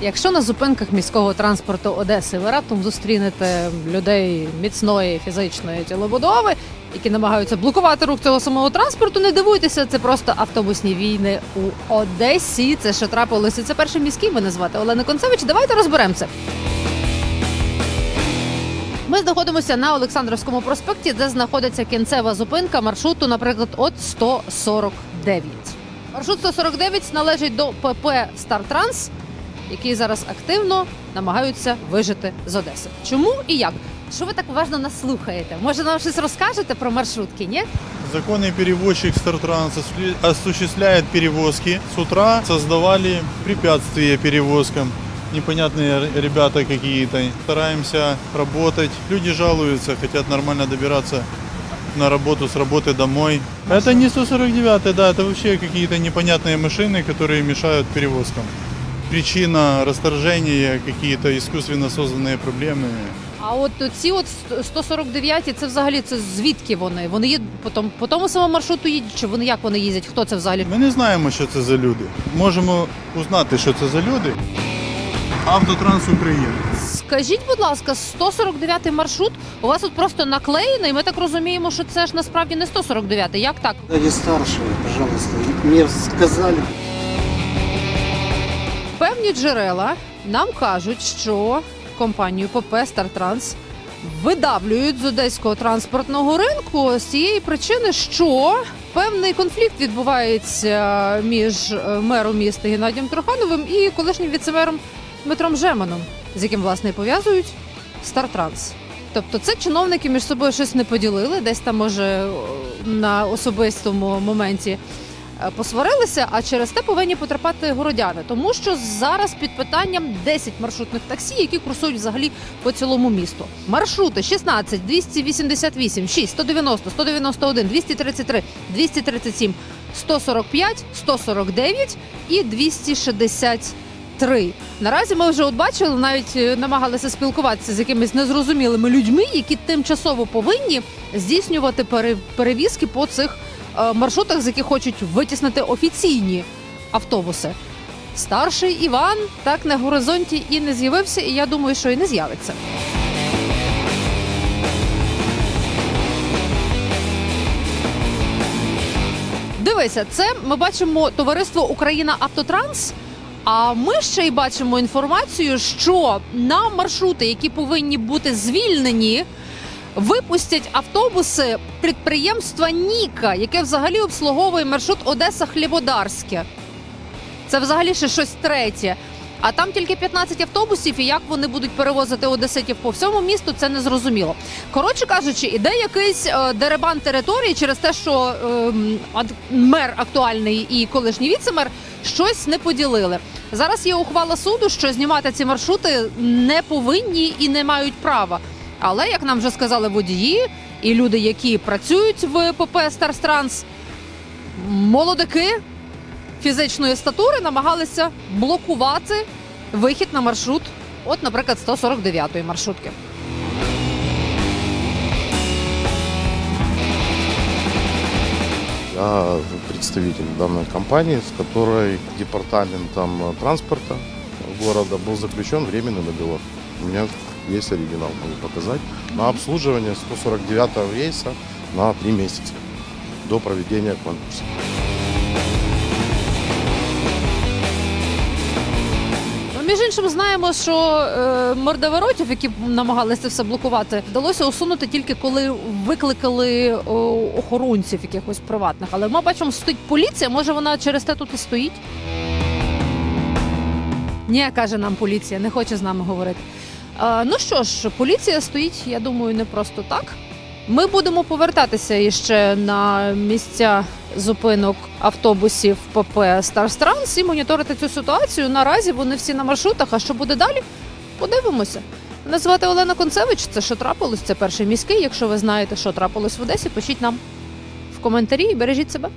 Якщо на зупинках міського транспорту Одеси ви раптом зустрінете людей міцної фізичної тілобудови, які намагаються блокувати рух цього самого транспорту, не дивуйтеся, це просто автобусні війни у Одесі. Це що трапилося. Це перший міський. Мене звати Олена Концевич. Давайте розберемо це. Ми знаходимося на Олександровському проспекті, де знаходиться кінцева зупинка маршруту, наприклад, от 149. Маршрут 149 належить до ПП Стартранс, які зараз активно намагаються вижити з Одеси. Чому і як? Що ви так уважно нас слухаєте? Може, нам щось розкажете про маршрутки? Ні? Законный перевозчик Стартранс осу- осуществляет перевозки. С утра создавали препятствия перевозкам. Непонятные р- ребята какие-то. Стараемся работать. Люди жалуются, хотят нормально добираться на работу, с работы домой. Это не 149, да, это вообще какие-то непонятные машины, которые мешают перевозкам. Причина расторжения, какие-то искусственно созданные проблемы. А от ці от 149 це взагалі це звідки вони? Вони є по тому, по тому самому маршруту їдуть, чи вони як вони їздять? Хто це взагалі? Ми не знаємо, що це за люди. Можемо узнати, що це за люди. Автотранс України. Скажіть, будь ласка, 149 маршрут у вас тут просто наклеєний. Ми так розуміємо, що це ж насправді не 149. Як так? Они старшие, пожалуйста. Мне сказали, Певні джерела нам кажуть, що компанію ПП Стартранс видавлюють з одеського транспортного ринку з цієї причини, що певний конфлікт відбувається між е, мером міста Геннадієм Трухановим і колишнім віцемером Дмитром Жеманом, з яким власне пов'язують Стартранс. Тобто це чиновники між собою щось не поділили, десь там може на особистому моменті е, посварилися, а через те повинні потерпати городяни, тому що зараз під питанням 10 маршрутних таксі, які курсують взагалі по цілому місту. Маршрути 16, 288, 6, 190, 191, 233, 237, 145, 149 і 263. Наразі ми вже от бачили, навіть е, намагалися спілкуватися з якимись незрозумілими людьми, які тимчасово повинні здійснювати пере- перевізки по цих е, маршрутах, з яких хочуть витіснити офіційні автобуси. Старший Іван так на горизонті і не з'явився, і я думаю, що і не з'явиться. Дивися, це ми бачимо товариство Україна Автотранс. А ми ще й бачимо інформацію, що на маршрути, які повинні бути звільнені, випустять автобуси підприємства Ніка, яке взагалі обслуговує маршрут Одеса Хлібодарське. Це взагалі ще щось третє. А там тільки 15 автобусів, і як вони будуть перевозити одеситів по всьому місту, це не зрозуміло. Коротше кажучи, іде якийсь е, деребан території через те, що ад- мер актуальний і колишній віцемер щось не поділили. Зараз є ухвала суду, що знімати ці маршрути не повинні і не мають права. Але як нам вже сказали водії і люди, які працюють в ПП Старстранс, молодики фізичної статури намагалися блокувати вихід на маршрут, от, наприклад, 149-ї маршрутки. Я представитель данной компании, с которой департаментом э, транспорта города был заключен временный договор. У меня есть оригинал, могу показать. На обслуживание 149 рейса на 3 месяца до проведения конкурса. Ну, Між іншим, знаємо, що е, мордоворотів, які намагалися все блокувати, вдалося усунути тільки коли викликали о, охоронців якихось приватних. Але ми бачимо, стоїть поліція. Може, вона через те тут і стоїть? Ні, каже нам поліція, не хоче з нами говорити. Ну що ж, поліція стоїть, я думаю, не просто так. Ми будемо повертатися іще на місця зупинок автобусів ПП Старстранс і моніторити цю ситуацію. Наразі вони всі на маршрутах. А що буде далі? Подивимося. Мене звати Олена Концевич. Це що трапилось? Це перший міський. Якщо ви знаєте, що трапилось в Одесі, пишіть нам в коментарі і бережіть себе.